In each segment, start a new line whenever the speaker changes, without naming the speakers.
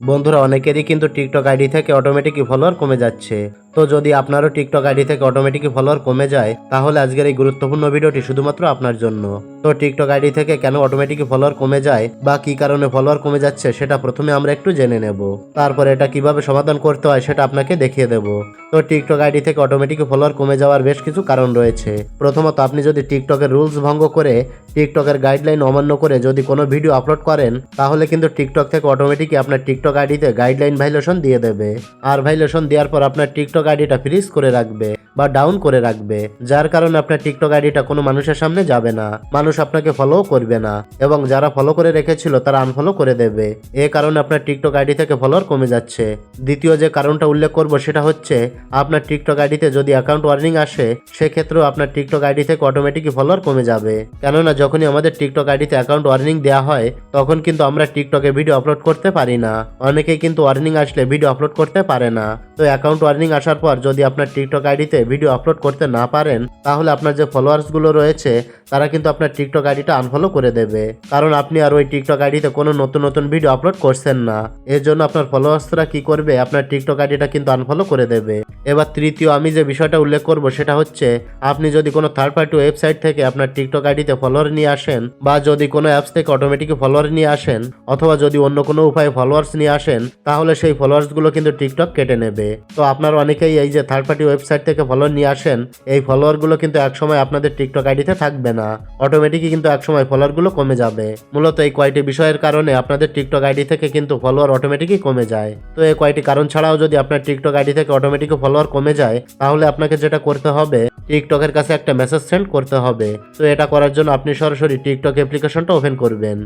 বন্ধুরা অনেকেরই কিন্তু টিকটক আইডি থেকে অটোমেটিকই ফলোয়ার কমে যাচ্ছে। তো যদি আপনারও টিকটক আইডি থেকে অটোমেটিক ফলোয়ার কমে যায়, তাহলে আজকের এই গুরুত্বপূর্ণ ভিডিওটি শুধুমাত্র আপনার জন্য। তো টিকটক আইডি থেকে কেন অটোমেটিক ফলোয়ার কমে যায় বা কি কারণে ফলোয়ার কমে যাচ্ছে সেটা প্রথমে আমরা একটু জেনে নেব। তারপর এটা কীভাবে সমাধান করতে হয় সেটা আপনাকে দেখিয়ে দেব। তো টিকটক আইডি থেকে অটোমেটিক ফলোয়ার কমে যাওয়ার বেশ কিছু কারণ রয়েছে। প্রথমত, আপনি যদি টিকটকের রুলস ভঙ্গ করে টিকটকের গাইডলাইন অমান্য করে যদি কোনো ভিডিও আপলোড করেন, তাহলে কিন্তু টিকটক থেকে অটোমেটিকই আপনার টিকটক আইডিতে গাইডলাইন ভাইলেশন দিয়ে দেবে। আর ভাইলেশন দেওয়ার পর আপনার টিকটক আইডিটা ফ্রিজ করে রাখবে। বা ডাউন করে রাখবে, যার কারণে আপনার টিকটক আইডিটা কোনো মানুষের সামনে যাবে না। মানুষ আপনাকে ফলো করবে না এবং যারা ফলো করে রেখেছিল তারা আনফলো করে দেবে। এ কারণে আপনার টিকটক আইডি থেকে ফলোয়ার কমে যাচ্ছে। দ্বিতীয় যে কারণটা উল্লেখ করব সেটা হচ্ছে, আপনার টিকটক আইডিতে যদি অ্যাকাউন্ট ওয়ার্নিং আসে, সেক্ষেত্রেও আপনার টিকটক আইডি থেকে অটোমেটিকই ফলোয়ার কমে যাবে। কেননা যখনই আমাদের টিকটক আইডিতে অ্যাকাউন্ট ওয়ার্নিং দেওয়া হয়, তখন কিন্তু আমরা টিকটকে ভিডিও আপলোড করতে পারি না। অনেকেই কিন্তু ওয়ার্নিং আসলে ভিডিও আপলোড করতে পারে না। তো অ্যাকাউন্ট ওয়ার্নিং আসার পর যদি আপনার টিকটক আইডিতে ভিডিও আপলোড করতে না পারেন, তাহলে আপনার যে ফলোয়ার্সগুলো রয়েছে, তারা কিন্তু আপনার টিকটক আইডিটা আনফলো করে দেবে। কারণ আপনি আর ওই টিকটক আইডিতে কোনো নতুন নতুন ভিডিও আপলোড করছেন না। এর জন্য আপনার ফলোয়ার্সরা কি করবে? আপনার টিকটক আইডিটা কিন্তু আনফলো করে দেবে। এবার তৃতীয়, আমি যে বিষয়টা উল্লেখ করব, সেটা হচ্ছে, আপনি যদি কোনো থার্ড পার্টি ওয়েবসাইট থেকে আপনার টিকটক আইডিতে ফলোয়ার নিয়ে আসেন, বা যদি কোনো অ্যাপস থেকে অটোমেটিক ফলোয়ার নিয়ে আসেন, অথবা যদি অন্য কোনো উপায়ে ফলোয়ার্স নিয়ে আসেন, তাহলে সেই ফলোয়ার্সগুলো কিন্তু টিকটক কেটে নেবে। তো আপনার অনেকেই এই যে থার্ড পার্টি ওয়েবসাইট থেকে ফলোয়ার নিয়ে আসেন, এই ফলোয়ারগুলো কিন্তু একসময় আপনাদের টিকটক আইডিতে থাকবে না। অটোমেটিকই কিন্তু একসময় ফলোয়ারগুলো কমে যাবে। মূলত এই কয়টি বিষয়ের কারণে আপনাদের টিকটক আইডি থেকে কিন্তু ফলোয়ার অটোমেটিকই কমে যায়। তো এই কয়টি কারণ ছাড়াও যদি আপনার টিকটক আইডি থেকে অটোমেটিক ফলোয়ার কমে যায়, তাহলে আপনাকে যেটা করতে হবে, টিকটকের কাছে একটা মেসেজ সেন্ড করতে হবে। তো এটা করার জন্য আপনি সরাসরি টিকটক অ্যাপ্লিকেশনটা ওপেন করবেন।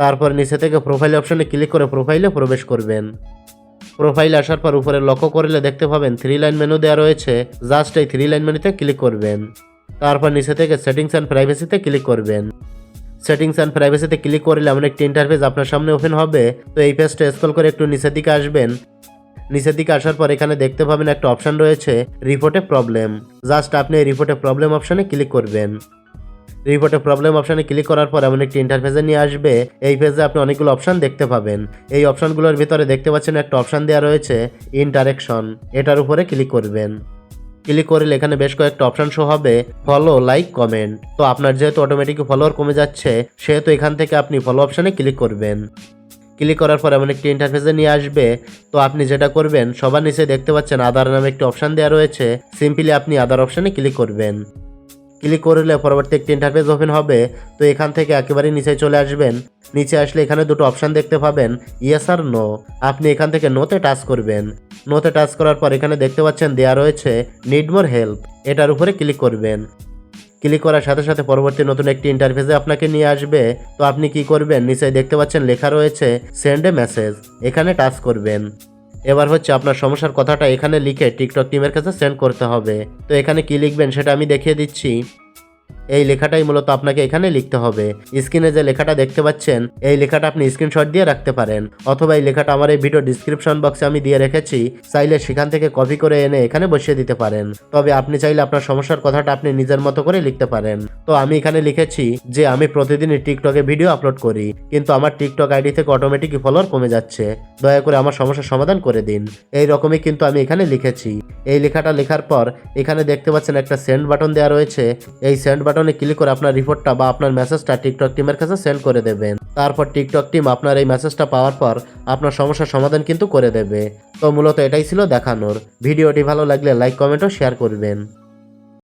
তারপর নিচে থেকে প্রোফাইল অপশনে ক্লিক করে প্রোফাইলে প্রবেশ করবেন। প্রোফাইলে আসার পর উপরে লক্ষ্য করলে দেখতে পাবেন থ্রি লাইন মেনু দেওয়া রয়েছে। জাস্ট এই থ্রি লাইন মেনুতে ক্লিক করবেন। তারপর নিচে থেকে সেটিংস অ্যান্ড প্রাইভেসিতে ক্লিক করবেন। সেটিংস অ্যান্ড প্রাইভেসিতে ক্লিক করলে এমন একটি ইন্টারফেস আপনার সামনে ওপেন হবে। তো এই পেজটা স্ক্রল করে একটু নিচের দিকে আসবেন। নিচের দিকে আসার পর এখানে দেখতে পাবেন একটা অপশান রয়েছে রিপোর্টে প্রবলেম জাস্ট আপনি এই রিপোর্টে প্রবলেম অপশানে ক্লিক করবেন। রিপোর্টে প্রবলেম অপশনে ক্লিক করার পর এমন একটি ইন্টারফেসে নিয়ে আসবে। এই পেজে আপনি অনেকগুলো অপশন দেখতে পাবেন। এই অপশনগুলোর ভিতরে দেখতে পাচ্ছেন একটা অপশন দেওয়া রয়েছে ইন্টারেকশন এটার উপরে ক্লিক করবেন। ক্লিক করলে এখানে বেশ কয়েকটা অপশন শো হবে। ফলো লাইক কমেন্ট তো আপনার যেহেতু অটোমেটিক ফলোয়ার কমে যাচ্ছে, সেহেতু এখান থেকে আপনি ফলো অপশনে ক্লিক করবেন। ক্লিক করার পর এমন একটি ইন্টারফেসে নিয়ে আসবে। তো আপনি যেটা করবেন, সবার নিচে দেখতে পাচ্ছেন আদার নামে একটি অপশন দেওয়া রয়েছে। সিম্পলি আপনি আদার অপশনে ক্লিক করবেন। ক্লিক করলে পরবর্তী একটি ইন্টারফেস ওপেন হবে। তো এখান থেকে একেবারে নিচে চলে আসবেন। নিচে আসলে এখানে দুটো অপশন দেখতে পাবেন ইয়েস আর নো আপনি এখান থেকে নোতে টাচ করবেন। নোতে টাচ করার পর এখানে দেখতে পাচ্ছেন দেয়া রয়েছে নিড মোর হেল্প এটার উপরে ক্লিক করবেন। ক্লিক করার সাথে সাথে পরবর্তী নতুন একটি ইন্টারফেসে আপনাকে নিয়ে আসবে। তো আপনি কি করবেন? নিচে দেখতে পাচ্ছেন লেখা রয়েছে সেন্ড এ মেসেজ এখানে টাচ করবেন। এবার হচ্ছে আপনার সমস্যার কথাটা এখানে লিখে টিকটক টিমের কাছে সেন্ড করতে হবে। তো এখানে কি লিখবেন সেটা আমি দেখিয়ে দিচ্ছি। এই লেখাটাই মূলত আপনাকে এখানে লিখতে হবে। স্ক্রিনে যে লেখাটা দেখতে পাচ্ছেন, এই লেখাটা আপনি স্ক্রিনশট দিয়ে রাখতে পারেন। অথবা এই লেখাটা আমার এই ভিডিও ডিসক্রিপশন বক্সে আমি দিয়ে রেখেছি, চাইলে সেখান থেকে কপি করে এনে এখানে বসিয়ে দিতে পারেন। তবে আপনি চাইলে আপনার সমস্যার কথাটা আপনি নিজের মতো করে লিখতে পারেন। তো আমি এখানে লিখেছি যে, আমি প্রতিদিনই টিকটকে ভিডিও আপলোড করি, কিন্তু আমার টিকটক আইডি থেকে অটোমেটিক ফলোয়ার কমে যাচ্ছে। দয়া করে আমার সমস্যার সমাধান করে দিন। এই রকমই কিন্তু আমি এখানে লিখেছি। এই লেখাটা লেখার পর এখানে দেখতে পাচ্ছেন একটা সেন্ড বাটন দেওয়া রয়েছে। এই সেন্ড বাটনে ক্লিক করে আপনার রিপোর্টটা বা আপনার মেসেজটা টিকটক টিমের কাছে সেন্ড করে দেবেন। তারপর টিকটক টিম আপনার এই মেসেজটা পাওয়ার পর আপনার সমস্যার সমাধান কিন্তু করে দেবে। তো মূলত এটাই ছিল দেখানোর। ভিডিওটি ভালো লাগলে লাইক কমেন্ট ও শেয়ার করবেন।